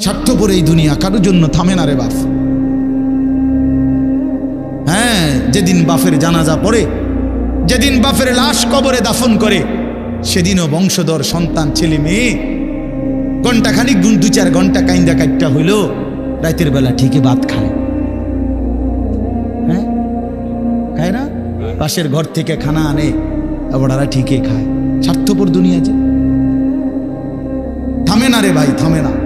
স্বার্থপর এই দুনিয়া, কারোর জন্য থামে না রে বাপ। হ্যাঁ যেদিন বাফের জানাজা পড়ে, যেদিন বাফের লাশ কবরে দাফন করে, সেদিনও বংশধর, সন্তান, ছেলে, মেয়ে ঘণ্টা খানিক গুণ দু চার ঘণ্টা কাইন্দা কাইটটা হইল, রাতের বেলা ঠিকই ভাত খায়। হ্যাঁ? খায় না? পাশের ঘর থেকে খানা আনে ওরা ঠিকই খায়। স্বার্থপর দুনিয়া যে। থামে না রে ভাই, থামে না।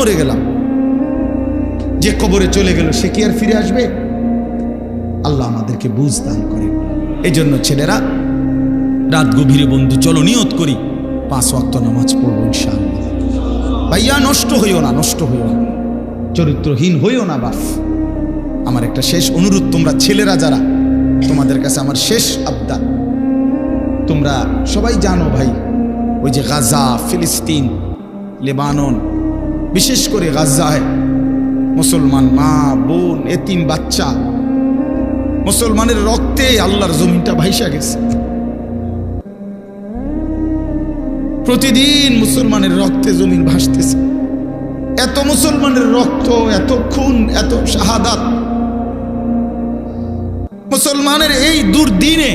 মরে গেলাম। যে কবরে চলে গেল, সে কি আর ফিরে আসবে? আল্লাহ আমাদেরকে বুঝ দান করে এই জন্য ছেলেরা, রাত গভীরে বন্ধু, চলো নিয়ত করি। পাঁচ ওয়াক্ত নামাজ পড়ব ইনশাআল্লাহ। ভাইয়া, নষ্ট হইও না, নষ্ট হইও না। চরিত্রহীন হইও না বাপ আমার একটা শেষ অনুরোধ, তোমরা ছেলেরা যারা, তোমাদের কাছে আমার শেষ আবদার তোমরা সবাই জানো ভাই, ওই যে গাজা, ফিলিস্তিন, লেবানন বিশেষ করে গাজায়। মুসলমান মা, বোন, এতিম, বাচ্চা। মুসলমানের রক্তে আল্লাহর জমিনটা ভাইসা গেছে। প্রতিদিন মুসলমানের রক্তে জমিন ভাসতেছে। এত মুসলমানের রক্ত, এত খুন, এত শাহাদাত। মুসলমানের এই দুর্দিনে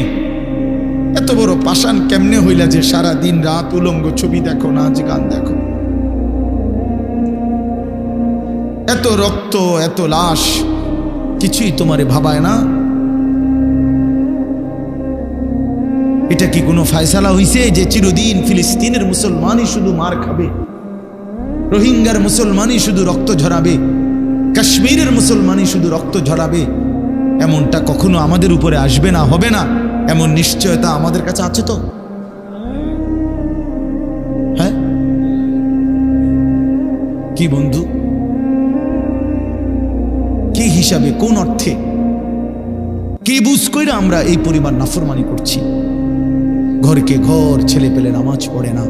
এত বড় পাষাণ কেমনে হইলা যে সারা দিন রাত উলঙ্গ ছবি দেখো, নাচ গান দেখো? এত রক্ত, এত লাশ, কিছুই তোমারে ভাবায় না। এটা কি কোনো ফায়সালা হইছে যে চিরদিন ফিলিস্তিনের মুসলমানই শুধু মার খাবে? রোহিঙ্গার মুসলমানই শুধু রক্ত ঝরাবে? কাশ্মীরের মুসলমানই শুধু রক্ত ঝরাবে? এমনটা কখনো আমাদের উপরে আসবে না, হবে না? এমন নিশ্চয়তা আমাদের কাছে আছে তো? হ্যাঁ? কি বন্ধু? কি হিসাবে, কোন অর্থে? কে বুঝ কইরা আমরা এই পরিমাণ নাফরমানি করছি? ঘরকে ঘর, ছেলে পেলে নামাজ পড়ে না।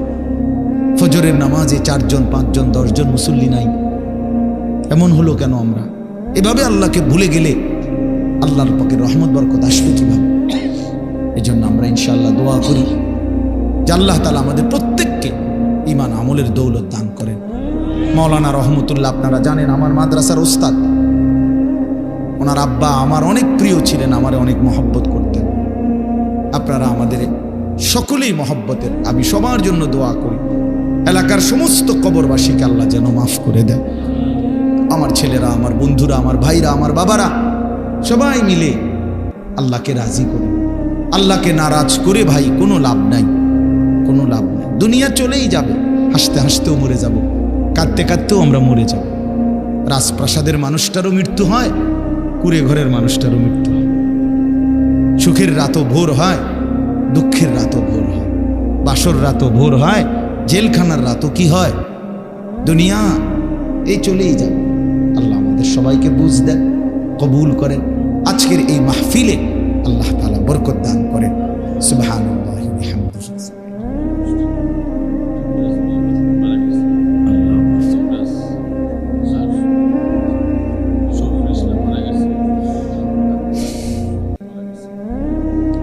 ফজরের নামাজে চারজন, পাঁচজন, দশজন মুসল্লি নাই। এমন হলো কেন আমরা? এভাবে আল্লাহকে ভুলে গেলে আল্লাহর পক্ষে রহমত, বরকত আসবে কীভাবে? এই জন্য আমরা ইনশাআল্লাহ দোয়া করি যে আল্লাহ তালা আমাদের প্রত্যেককে ইমান আমলের দৌলত দান করেন। মৌলানা রহমতুল্লাহ, আপনারা জানেন আমার মাদ্রাসার ওস্তাদ। ওনার আব্বা আমার অনেক প্রিয় ছিলেন, আমার অনেক মহব্বত করতেন। আপনারা আমাদের সকলেই মহব্বতের আমি সবার জন্য দোয়া করি। এলাকার সমস্ত কবরবাসীকে আল্লাহ যেন মাফ করে দেয়। আমার ছেলেরা, আমার বন্ধুরা, আমার ভাইরা, আমার বাবারা, সবাই মিলে আল্লাহকে রাজি করে। আল্লাহকে নারাজ করে ভাই, কোনো লাভ নাই, কোনো লাভ নাই। দুনিয়া চলেই যাবে, হাসতে হাসতেও মরে যাব, কাঁদতে কাঁদতেও আমরা মরে যাব। রাজপ্রাসাদের মানুষটারও মৃত্যু হয় কুড়ে ঘরের মানুষটারও মৃত্যু সুখের রাতও ভোর হয়, দুঃখের রাতও ভোর হয়। বাসর রাতও ভোর হয়, জেলখানার রাতও কি হয়? দুনিয়া এই চলেই যাবে। আল্লাহ আমাদের সবাইকে বুঝ দেন, কবুল করেন। আজকের এই মাহফিলে আল্লাহ তালা বরকত দান করেন। সুবাহ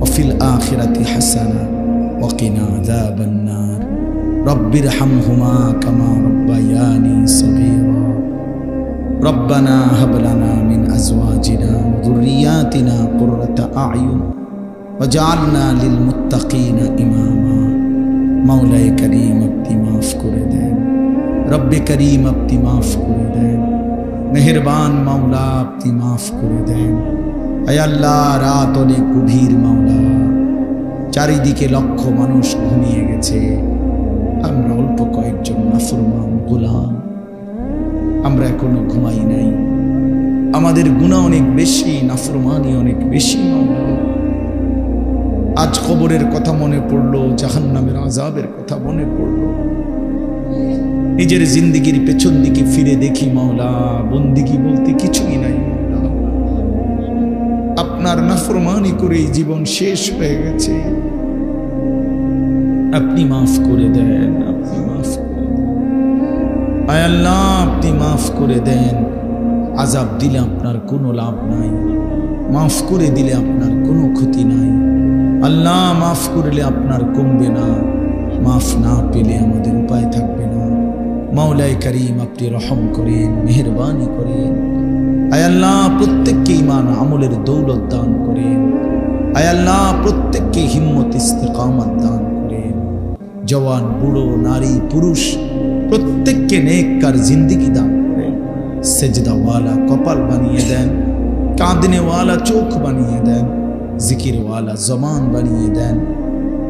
وفي الآخرة حسنة وقنا عذاب النار رب ارحمهما كما ربياني صغيرا ربنا هب لنا من أزواجنا وذرياتنا قرة أعين وجعلنا للمتقين إماما مولاي كريم ابدي মাফ করে দেন রব্বে করিম আপনি মাফ করে দেন মেহেরবান মাওলা আপনি মাফ করে দেন আয় রাত অনেক গভীর মাওলা। চারিদিকে লক্ষ মানুষ ঘুমিয়ে গেছে। আমরা অল্প কয়েকজন নাফরমান গোলাম। আমরা এখনও ঘুমাই নাই। আমাদের গুণা অনেক বেশি, নাফরমানি অনেক বেশি মাওলা। আজ খবরের কথা মনে পড়ল, জাহান্নামের আজাবের কথা মনে পড়ল। নিজের জিন্দিগির পেছন দিকে ফিরে দেখি মাওলা, বন্দিগি বলতে কিছুই নাই। আপনার নাফরমানি করে জীবন শেষ হয়ে গেছে। আপনি মাফ করে দেন, আপনি মাফ করে দেন। আয় আল্লাহ, আপনি মাফ করে দেন। আজাব দিলে আপনার কোনো লাভ নাই। মাফ করে দিলে আপনার কোনো ক্ষতি নাই। আল্লাহ, মাফ করলে আপনার কমবে না। মাফ না পেলে আমাদের উপায় থাকবে না। মাওলাই করিম, আপনি রহম করেন, মেহরবানি করেন। আয় আল্লাহ, প্রত্যেককে ইমান আমলের দৌলত দান করেন। আয় আল্লাহ, প্রত্যেককে হিম্মত, ইস্তেকামত দান করেন। জওয়ান, বুড়ো, নারী, পুরুষ, প্রত্যেককে নেককার জিন্দিগি দান করেন। সেজদাওয়ালা কপাল বানিয়ে দেন, কাঁদনেওয়ালা চোখ বানিয়ে দেন, জিকিরওয়ালা জমান বানিয়ে দেন।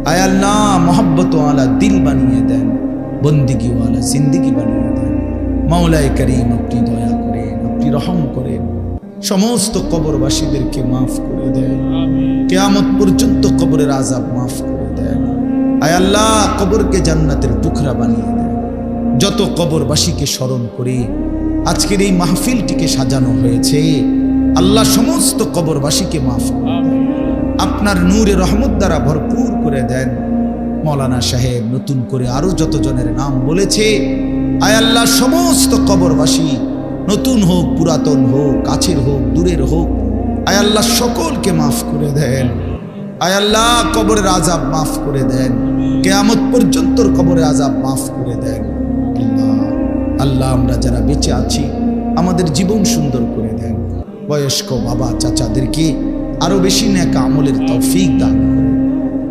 আয় আল্লাহ, মোহব্বতওয়ালা দিল বানিয়ে দেন, বন্দিগিওয়ালা জিন্দিগি বানিয়ে দেন। মাওলায় করিম আপনি দয়া আপনি রহম করেন সমস্ত কবরবাসীদেরকে মাফ করে দেন কেয়ামত পর্যন্ত কবরের আজাব মাফ করে দেন আয় আল্লাহ, কবরকে জান্নাতের টুকরা বানিয়ে দেন যত কবরবাসীকে স্মরণ করে, আজকের এই মাহফিলটিকে সাজানো হয়েছে। আল্লাহ সমস্ত কবরবাসীকে মাফ করে আপনার নূরে রহমত দ্বারা ভরপুর করে দেন। মৌলানা সাহেব নতুন করে আরও যতজনের নাম বলেছে, আয় আল্লাহ, সমস্ত কবরবাসী নতুন হোক, পুরাতন হোক, কাছের হোক, দূরের হোক, আয় আল্লাহ সকলকে মাফ করে দেন। আয় আল্লাহ কবরের আজাব মাফ করে দেন। কেয়ামত পর্যন্ত কবরের আজাব মাফ করে দেন। আল্লাহ আমরা যারা বেঁচে আছি, আমাদের জীবন সুন্দর করে দেন। বয়স্ক বাবা চাচাদেরকে আরও বেশি ন্যাকা আমলের তৌফিক দান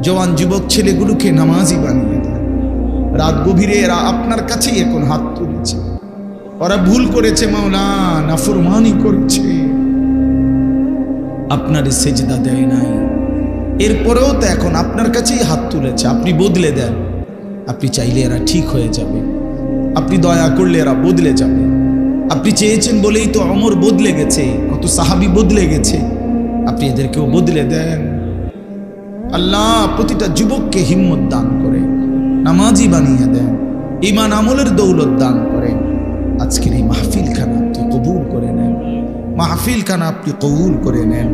জওয়ান যুবক ছেলেগুলোকে নামাজি বানিয়ে দেন। রাত গভীরে এরা আপনার কাছেই এখন হাত তুলেছে। ওরা ভুল করেছে মাওলা নাফরমানি করছে। আপনার সেজদা দেয় নাই। এরপরেও তো এখন আপনার কাছেই হাত তুলেছে। আপনি বদলে দেন। আপনি চাইলে এরা ঠিক হয়ে যাবে। আপনি দয়া করলে এরা বদলে যাবে। আপনি চেয়েছেন বলেই তো অমর বদলে গেছে। কত সাহাবি বদলে গেছে। আপনি এদেরকেও বদলে দেন। আল্লাহ প্রতিটা যুবককে হিম্মত দান করে। নামাজি বানিয়ে দেন। ইমান আমলের দৌলত দান করেন আজকের এই মাহফিল খানা আপনি কবুল করে নেন। মাহফিল খানা আপনি কবুল করে নেন।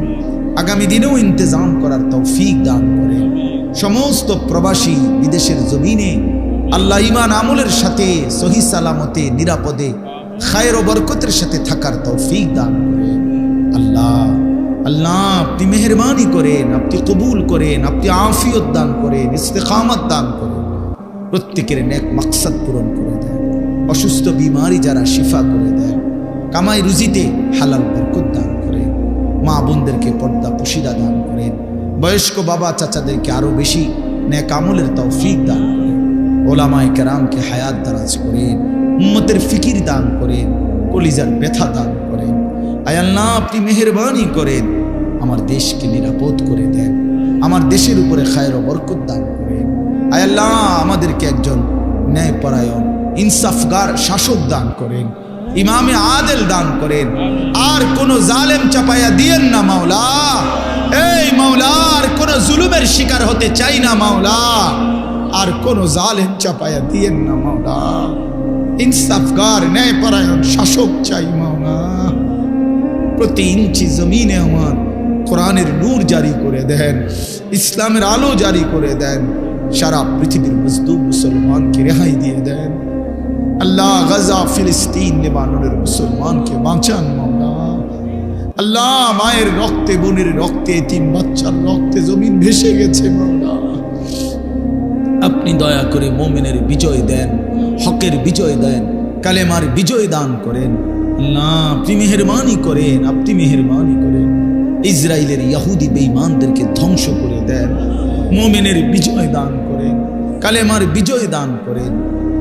আগামী দিনেও ইন্তজাম করার তৌফিক দান করেন। সমস্ত প্রবাসী বিদেশের জমিনে আল্লাহ ইমান আমলের সাথে, সহি সালামতে, নিরাপদে, খায়ের ও বরকতের সাথে থাকার তৌফিক দান করেন। আল্লাহ আল্লাহ, আপনি মেহরবানি করেন, আপনি কবুল করেন, আপনি আফিয়ত দান করেন, ইস্তেকামত দান করেন। প্রত্যেকের নেক মাকসাদ পূরণ করে দেন। অসুস্থ বিমারি যারা শিফা করে দেন কামাই রুজিতে হালাল বরকত দান করেন মা বোনদেরকে পর্দা পুশিদা দান করেন বয়স্ক বাবা চাচাদেরকে আরও বেশি নেক আমলের তৌফিক দান করেন ওলামায় কেরামকে হায়াত দারাজ করেন উম্মতের ফিকির দান করেন কলিজার ব্যথা দান করেন আয়াল্লাহ আপনি মেহরবানি করেন আমার দেশকে নিরাপদ করে দেন, আমার দেশের উপরে খায়ের বরকত দান করেন আয়াল্লাহ আমাদেরকে একজন ন্যায়পরায়ণ ইনসাফগার শাসক দান করেন, ইমামে আদেল দান করেন, আর কোন জালেম চাপাইয়া দিয়েন না মাওলা। এই মাওলা, আর কোন জুলুমের শিকার হতে চাই না মাওলা। আর কোন জালেম চাপাইয়া দিয়েন না মাওলা। ইনসাফগার ন্যায় ন্যায়পরায়ণ শাসক চাই মাওলা। প্রতি ইঞ্চি জমিনে আমার কোরআনের নূর জারি করে দেন, ইসলামের আলো জারি করে দেন, সারা পৃথিবীর মজদুর মুসলমানকে রেহাই দিয়ে দেন। আল্লাহ গাজা ফিলিস্তিন লেবাননের মুসলমানকে বাঁচান মাওলা আল্লাহ মায়ের রক্তে, বোনের রক্তে, তিন বাচ্চার রক্তে জমিন ভেসে গেছে আপনি দয়া করে মোমেনের বিজয় দেন, হকের বিজয় দেন, কালেমার বিজয় দান করেন। আল্লাহ, আপনি মেহরবানি করেন, আপনি মেহরবানি করেন। ইসরায়েলের ইয়াহুদি বেঈমানদেরকে ধ্বংস করে দেন, মোমেনের বিজয় দান করেন, কালেমার বিজয় দান করেন।